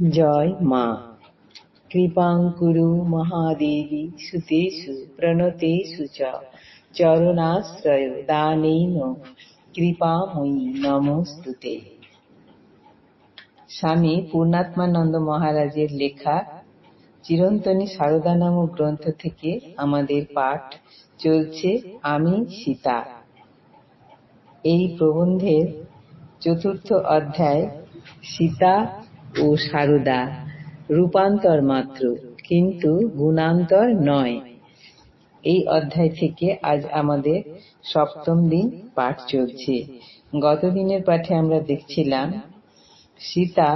জয় মা। কৃপাং কুরু মহাদেবী, সুতেষু, প্রণতেষু চ, চরণাশ্রয় দানেন। কৃপাময়ী নমস্তুতে। স্বামী পূর্ণাত্মানন্দ মহারাজের লেখা চিরন্তনী সারদা নামক গ্রন্থ থেকে আমাদের পাঠ চলছে আমি সীতা। এই প্রবন্ধের চতুর্থ অধ্যায় সীতা ও সারদা, রূপান্তর মাত্র, কিন্তু গুণান্তর নয়। এই অধ্যায় থেকে আজ আমাদের সপ্তম দিন পাঠ চলছে। গত দিনের পাঠে আমরা দেখছিলাম, সীতা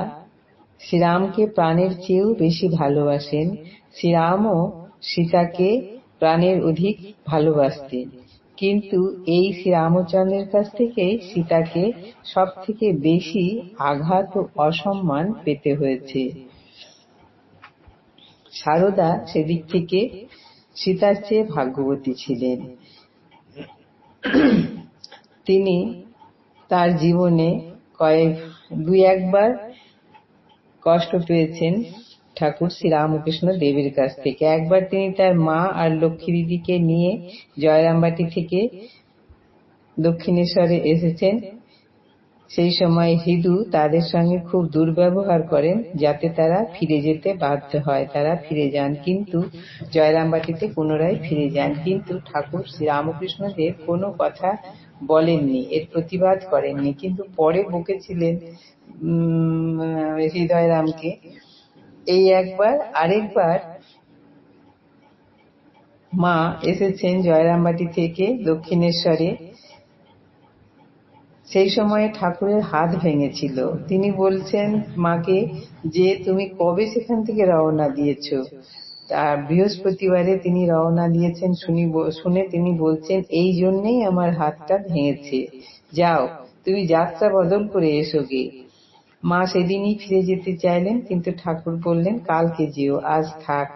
শ্রীরামকে প্রাণের চেয়েও বেশি ভালোবাসেন। শ্রীরামও সীতাকে প্রাণের অধিক ভালোবাসতেন। কিন্তু এই শ্রীরামচন্দ্রের কাছ থেকে সীতাকে সব থেকে বেশি আঘাত ও অসম্মান পেতে হয়েছে। সারদা সেদিক থেকে সীতার চেয়ে ভাগ্যবতী ছিলেন। তিনি তার জীবনে কয়েক, দুই একবার কষ্ট পেয়েছেন। ঠাকুর শ্রী রামকৃষ্ণ দেবের কাছ থেকে। একবার তিনি তার মা আর লক্ষ্মী দিদিকে নিয়ে জয়রামবাটি থেকে দক্ষিণেশ্বরে এসেছেন। সেই সময় হিদু তাদের সঙ্গে খুব দুর্ব্যবহার করেন যাতে তারা ফিরে যেতে বাধ্য হয়। তারা ফিরে যান কিন্তু জয়রামবাটিতে পুনরায় ফিরে যান কিন্তু ঠাকুর শ্রী রামকৃষ্ণ দেব কোনো কথা বলেননি, এর প্রতিবাদ করেননি। কিন্তু পরে বকেছিলেন হৃদয়রামকে। এই একবার আরেকবার মা এসেছেন জয়রামবাটি থেকে দক্ষিণেশ্বরে। সেই সময়ে ঠাকুরের হাত ভেঙেছিল। তিনি বলছেন, মাকে, যে তুমি কবে সেখান থেকে রওনা দিয়েছ? তার বৃহস্পতিবারে তিনি রওনা দিয়েছেন শুনি শুনে তিনি বলছেন, এই জন্যেই আমার হাতটা ভেঙেছে। যাও, তুমি যাত্রা বদল করে এসো গে। মা সেদিনই ফিরে যেতে চাইলেন, কিন্তু ঠাকুর বললেন, কালকে যেও, আজ থাক।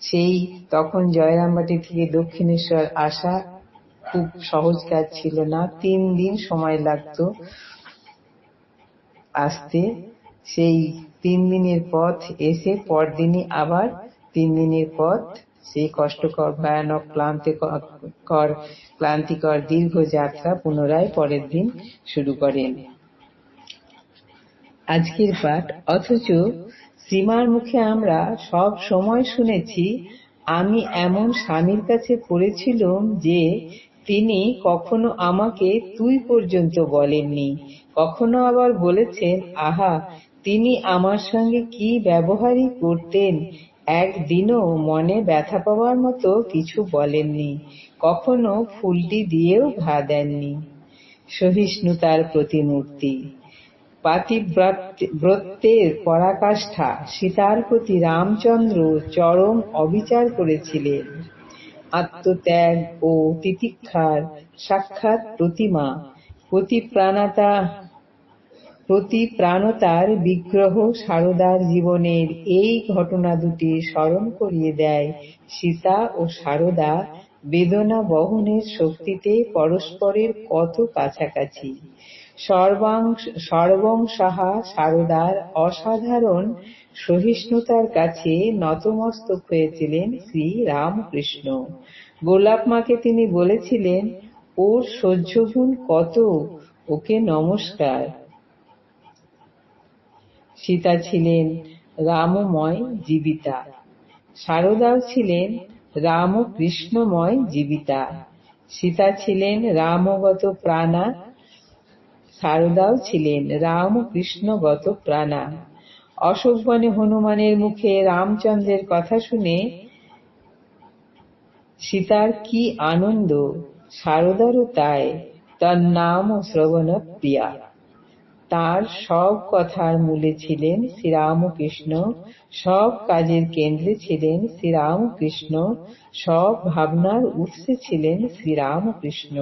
সেই তখন জয়রামবাটি থেকে দক্ষিণেশ্বর আসা খুব সহজ কাজ ছিল না। তিন দিন সময় লাগতো আসতে। সেই তিন দিনের পথ এসে পরদিনই আবার তিন দিনের পথ। সেই কষ্টকর, ভয়ানক, ক্লান্তিকর ক্লান্তিকর দীর্ঘ যাত্রা পুনরায় পরের দিন শুরু করেন। আজকের পাঠ, অথচ সীমার মুখে আমরা সব সময় শুনেছি, আমি এমন স্বামীর কাছে পড়েছিলাম যে তিনি কখনো আমাকে তুই পর্যন্ত বলেননি। কখনো আবার বলেছেন, আহা, তিনি আমার সঙ্গে কি ব্যবহারই করতেন? একদিনও মনে ব্যথা পাওয়ার মতো কিছু বলেননি। কখনো ফুলটি দিয়েও ঘা দেননি। সহিষ্ণুতার প্রতিমূর্তি। পাতিব্রত্যের পরাকাষ্ঠা সীতার প্রতি রামচন্দ্র চরম অবিচার করেছিলেন। আত্মত্যাগ ও তিতিক্ষার সাক্ষাৎ প্রতিমা প্রতিপ্রাণতা, প্রতিপ্রাণতার বিগ্রহ সারদার জীবনের এই ঘটনা দুটি স্মরণ করিয়ে দেয় সীতা ও সারদা বেদনা বহনের শক্তিতে পরস্পরের কত কাছাকাছি। সর্বংসাহা সারদার অসাধারণ সহিষ্ণুতার কাছে নতমস্তক হয়েছিলেন শ্রী রামকৃষ্ণ। গোলাপ মাকে তিনি বলেছিলেন, ওর সহ্যগুণ কত, ওকে নমস্কার। সীতা ছিলেন রামময় জীবিতা। সারদাও ছিলেন রাম কৃষ্ণময় জীবিতা। সীতা ছিলেন রামগত প্রাণা সারদাও ছিলেন রাম কৃষ্ণগত প্রাণা। অশোকবনে হনুমানের মুখে রামচন্দ্রের কথা শুনে সীতার কি আনন্দ সারদারও তাই, তার নাম শ্রবণ প্রিয়া। তার সব কথার মূলে ছিলেন শ্রীরামকৃষ্ণ, সব কাজের কেন্দ্রে ছিলেন শ্রীরামকৃষ্ণ, সব ভাবনার উৎসে ছিলেন শ্রীরামকৃষ্ণ।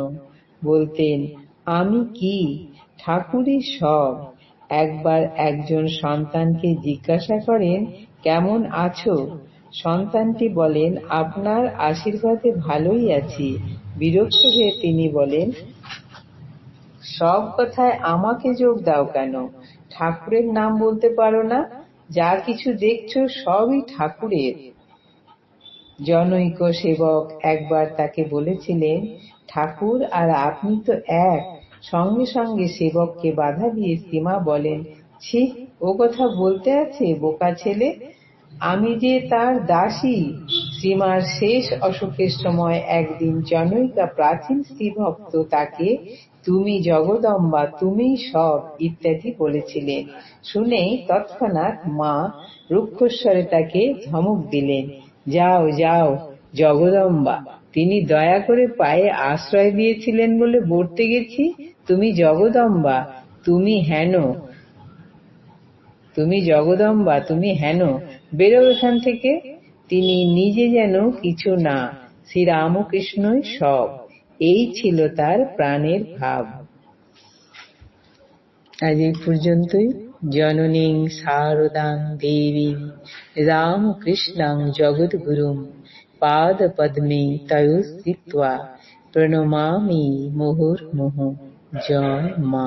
বলতেন, আমি কি? ঠাকুরই সব। একবার একজন সন্তানকে জিজ্ঞাসা করেন, কেমন আছো? সন্তানটি বলেন, আপনার আশীর্বাদে ভালোই আছি। বিরক্ত হয়ে তিনি বলেন, সব কথায় আমাকে যোগ দাও কেন? ঠাকুরের নাম বলতে পারো না? যা কিছু দেখছ সবই ঠাকুরের। জনৈক সেবক একবার তাকে বলেছিলেন, ঠাকুর আর আপনি তো এক। সঙ্গে সঙ্গে সেবককে বাধা দিয়ে শ্রীমা বলেন, ছি, ও কথা বলতে আছে, বোকা ছেলে? আমি যে তার দাসী শ্রীমার শেষ অসুখের সময় একদিন জনৈকা প্রাচীন স্ত্রীভক্ত তাকে তুমি জগদম্বা, তুমি সব ইত্যাদি বলেছিলেন শুনেই তৎক্ষণাৎ মা রুক্ষস্বরে তাকে ধমক দিলেন, যাও যাও, জগদম্বা, তিনি দয়া করে পায়ে আশ্রয় দিয়েছিলেন বলে বলতে গেছি তুমি জগদম্বা, তুমি হেন। তুমি জগদম্বা, তুমি হেন। বেরো এখান থেকে, তিনি নিজে যেন কিছু না, শ্রীরামকৃষ্ণই সব। এই ছিল তার প্রাণের ভাব। আজ এই পর্যন্তই। জননীং শারদাং দেবী রামকৃষ্ণাং জগদ্গুরুম পাদ পদ্মে তয়োস্থিত্বা প্রণমামি মুহুর্মুহু। জয় মা